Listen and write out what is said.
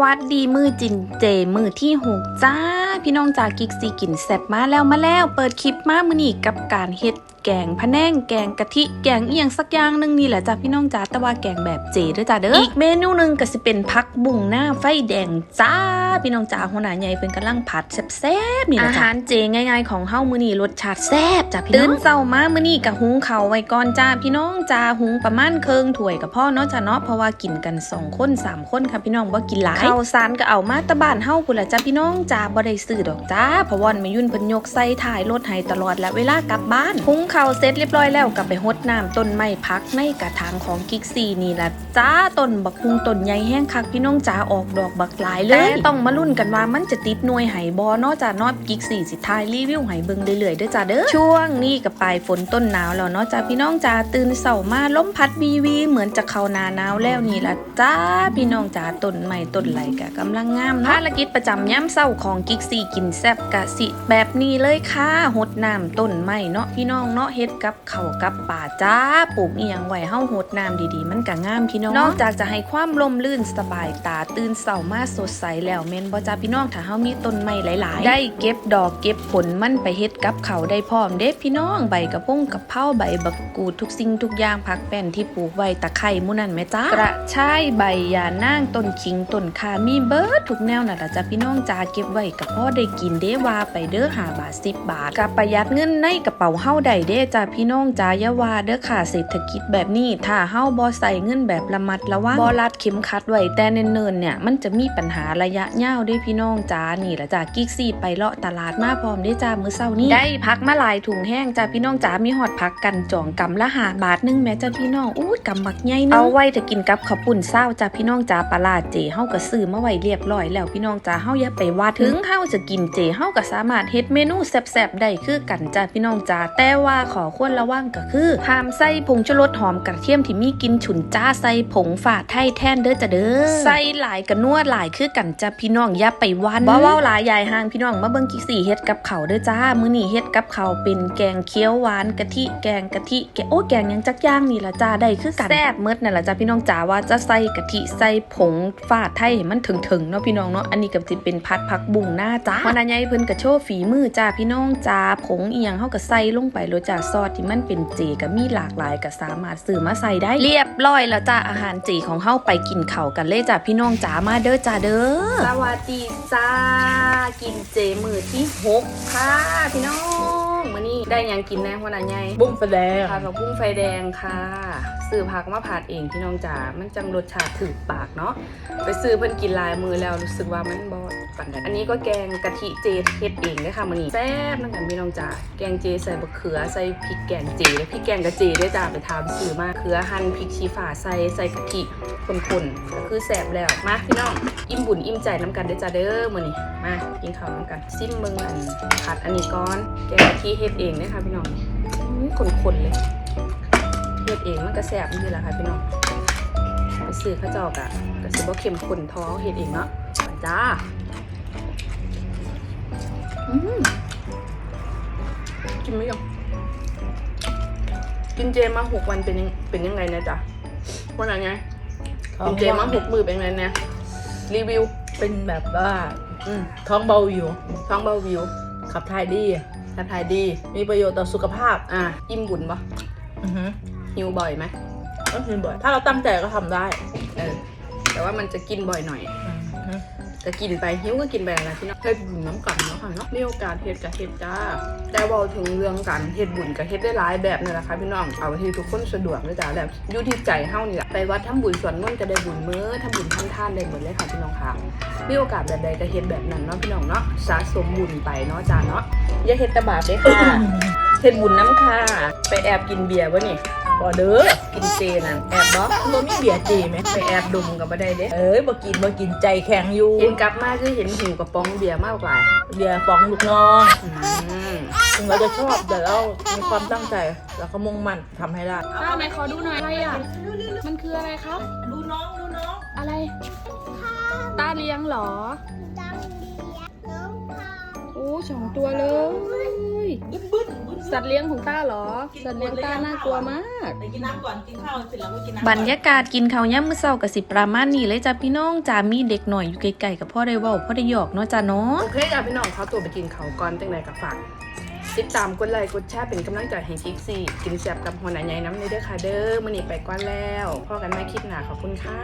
วัสดีมือจินเจมือที่หกจ้า พี่น้องจากกิกซีกินแซบมาแล้วมาแล้ว เปิดคลิปมามือนี่กับการเฮ็ด แกงพะแนงแกงกะทิ แกงเอียงสักอย่างหนึงนี่แหละจ้าพี่น้องจ้าแต่ว่าแกงแบบเจเด้อจ้าเด้ออีกเมนูหนึงก็สิเป็นพักบุ้งหน้าไฟแดงจ้าพี่น้องจ้าหัวหน้าใหญ่เป็นกำลังผัดแซ่บๆนี่แหละจ้าอาหารเจง่ายๆของเฮามื้อนี้รสชาติแซ่บจ้าพี่น้องตื่นเช้ามามื้อนี้ก็หุงข้าวไว้ก่อนจ้าพี่น้องจ้าหุงประมาณครึ่งถ้วยกับพ่อเนาะจ้าเนาะเพราะว่ากินกันสองคนสามคนค่ะพี่น้องบ่กินหลายข้าวสารก็เอามาแตะบ้านเฮาพุ่นละจ้าพี่น้องจ้าบ่ได้ซื้อดอกจ้าเพราะว่าแม่ยุ่นเพิ่นยกใส่ถ่ายรถให้ตลอดและเวลากลับบ้านหุงข้าวเสร็จเรียบร้อยแล้วก็ไปหดน้ำต้นไม้พักในกระถางของกิกซี่นี่ละจ้าต้นบักฮุงต้นใหญ่แห้งคักพี่น้องจ้าออกดอกบักหลายเลยแต่ต้องมาลุ้นกันว่ามันจะติดหน่วยไหบ่เนาะจ้าเนาะกิกซี่สิทายรีวิวให้เบิ่งเรื่อยๆเด้อจ้าเด้อช่วงนี้ก็ปลายฝนต้นหนาวแล้วเนาะจ้าพี่น้องจ้าตื่นเช้ามาลมพัดวีวีเหมือนจะเข้าหนาหนาวแล้วนี่ละจ้าพี่น้องจ้าต้นไม้ต้นไหลก็กำลังงามเนาะภารกิจประจำย่ำเช้าของกิกซี่กินแซ่บกะสิแบบนี้เลยค่ะหดน้ำต้นไม้เนาะพี่น้องเนาะเฮ็ดกับเขากับป่าจ้าปลูกอีหยังไว้เฮาโหดน้ำดีๆ มันก็งามพี่น้อง นอกจากจะให้ความลมลื่นสบายตาตื่นเช้ามาสดใสแล้วแม่นบ่จ้าพี่น้องถ้าเฮามีต้นไม้หลาย ๆ ได้เก็บดอกเก็บผลมันไปเฮ็ดกับเขาได้พร้อมเด้พี่น้องใบกระพงกับเผาใบบักกูดทุกสิ่งทุกอย่างผักแป้นที่ปลูกไว้ตะไคร้มู่นั่นแม่จ้ากระชายใบยานางต้นขิงต้นข่ามีเบิดทุกแนวน่ะล่ะจ้าพี่น้องจ้าเก็บไว้กับพ่อได้กินเด้ว่าไปเด้อ5บาท10บาทกับประหยัดเงินในกระเป๋าเฮาได้เด้จ้าพี่น้องจ้าอย่าว่าเด้อค่ะเศรษฐกิจแบบนี้ ถ้าเฮาบ่ใส่เงินแบบระมัดระวังบ่รัดเข็มขัดไว้แต่เนินๆเนี่ยมันจะมีปัญหาระยะยาวเด้พี่น้องจ้านี่ล่ะจ้ากิ๊กซี่ไปเลาะตลาดมาพร้อมเด้จ้ามื้อเช้านี้ได้พักมาหลายถุงแห้งจ้าพี่น้องจ้ามีฮอดพักกันจองกำละ5บาทหนึงแม่จ้าพี่น้องอู้กำบักใหญ่นึงเอาไว้ถ้ากินกับข้าวปุ้นเช้าจ้าพี่น้องจ้าปลาร้าเจเฮาก็ซื้อมาไว้เรียบร้อยแล้วพี่น้องจ้าเฮาอย่าไปว่าถึงเฮาจะกินเจเฮาก็สามารถเฮ็ดเมนูแซ่บๆได้คือกันจ้าพี่น้องจ้าแต่ว่าขอควรระวังก็คือห้ามใส่ผงชูรสหอมกระเทียมที่มีกลินฉุนจ้าใส่ผงฝาดไทยแทนเด้อจ้าเด้อใส่หลายกระนัวหลายคือกันจ้าพี่น้องอย่าไปวันบ่เว้าหลายยายห่างพี่น้องมาเบิ่งกิกสี่เฮ็ดกับเขาวเด้อจ้ามื้อนี้เฮ็ดกับเขาวเป็นแกงเขียวหวานกะทิแกงกะทิแกโอ้แกงหยังจักอย่างนี่ล่ะจ้าได้คือกันแซ่บเมดนั่นล่ะจ้าพี่น้องจ้าว่าจะใส่กะทิใส่ผงฝาดไทยให้มันถึงๆเนาะพี่น้องเนาะอันนี้ก็สิเป็นพัดผักบุ้งหน้าจ้าวันนั้นยายเพิ่นก็โชว์ฝีมือจ้าพี่น้องจ้าผงอีหยังเฮาก็ใส่ลงไปโลจ้าซอสที่มันเป็นเจก็มีหลากหลายก็สามารถซื้อมาใส่ได้เรียบร้อยแล้วจ้าอาหารเจของเฮาไปกินข้าวกันเลยจ้าพี่น้องจ้ามาเด้อจ้าเด้อสวัสดีจ้ากินเจมือที่หกค่ะพี่น้องมื้อนี้ได้หยังกินแน่หัวหน้าใหญ่บุ้งไฟแดงผัดผักบุ้งไฟแดงค่ะ ซื้อผักมาผัดเองพี่น้องจ๋า มันจังรสชาติถึกปากเนาะ ไปซื้อเพิ่นกินลายมือแล้วรู้สึกว่ามันบอดปันใดอันนี้ก็แกงกะทิเจเฮ็ดเองเลยค่ะมื้อนี้แซ่บนั่นกันพี่น้องจ๋า แกงเจใส่บะเขือใส่พริกแกงเจและพริกแกงกะเจด้วยจ้าไปทำซื้อมาเขือหั่นพริกชี้ฟ้าใส่ใส่กะทิคนๆก็คือแซ่บแล้ว มาพี่น้องอิ่มบุญอิ่มใจน้ำกันเด้จ้าเด้อมื้อนี้ มากินข้าวน้ำกันซิมเบิ่งอันผัดอันนี้ก่อน แกงกะทิเฮ็ดเองเด้ค่ะพี่น้องอื้อคนๆเลย เฮ็ดเองมันก็แซ่บนี่แหละค่ะพี่น้องไปซื้อเข้าวเจอกอะก็สิบ่เข้มข้นเท้อเฮ็ดเองเนาะไปจ้าอืมกินไหมยังกินเจมาหกวันเป็นยังเป็นยังไงนะจ๊ะวันไหนไงกินเจมาหกมือเป็นไงเนี่ยรีวิวเป็นแบบว่าอืมท้องเบาอยู่ ท้องเบาวิว ขับถ่ายดีทานทายดี มีประโยชน์ต่อสุขภาพ อะอิ่มบุญปะอือฮึ หิวบ่อยไหมก็คือบ่อย ถ้าเราตั้งใจก็ทำได้เออ แต่ว่ามันจะกินบ่อยหน่อยอือฮึก็กินไปหิวก็กินไปอะไรพี่น้องเฮ็ดบุญน้ำกันเนาะค่ะเนาะมีโอกาสเฮ็ดกับเฮ็ดจ้า แต่เว่าถึงเรื่องการเฮ็ดบุญกับเฮ็ดได้หลายแบบนี่แหละค่ะพี่น้องเอาที่ทุกคนสะดวกเลยจ้าแบบอยู่ที่ใจเฮานี่แหละไปวัดทำบุญสวดมนต์ก็ได้บุญมื้อทำบุญทำทานได้หมดเลยค่ะพี่น้องค่ะมีโอกาสแบบใดก็เฮ็ดแบบนั้นเนาะพี่น้องเนาะสะสมบุญไปเนาะจ้าเนาะอย่าเฮ็ดแตะบาปเด้ค่ะเฮ็ดบุญน้ำค่ะไปแอบกินเบียร์บ่นี่ บ่เด้อกินเจนั่นแอบบ่ตัวมีเบียร์จีไหมไปแอบดมก็บ่ได้เด้เอ้ยบ่กินบ่กินใจแข็งอยู่เห็นกลับมาคือเห็นหิวกระป๋องเบียร์มากกว่าเบียร์ฟองลูกน้องอืมถึงเราจะชอบแต่เรามีความตั้งใจแล้วก็มุ่งมั่นทำให้ได้ป้าไหนขอดูหน่อยอะไรอะมันคืออะไรครับ ดูน้องดูน้องอะไรตาเลี้ยงเหรอโอ้ สองตัวเลยสัตว์เลี้ยงของต้าเหรอ สัตว์เลี้ยงต้าน่ากลัวมาก ไปกินน้ำก่อนกินข้าวเสร็จแล้วก็กินน้ำบรรยากาศกินข้าวย่ำมื้อเช้ากับสิประมาณนี้เลยจ้ะพี่น้องจ้ามีเด็กหน่อยอยู่ไกลๆกับพ่อได้เว้าพ่อได้หยอกเนาะจ้าเนาะ โอเคจ้ะพี่น้องเขาตัวไปกินเขาวก่อนจังไหนกับฝากติดตามกดไลค์กดแชร์เป็นกำลังใจให้กิ๊กซี่กินแซ่บกับหัวหน้าใหญ่น้ำในเด้อค่ะเด้อมื้อนี้ไปก่อนแล้วพอกันใหม่คลิปหน้าขอบคุณค่ะ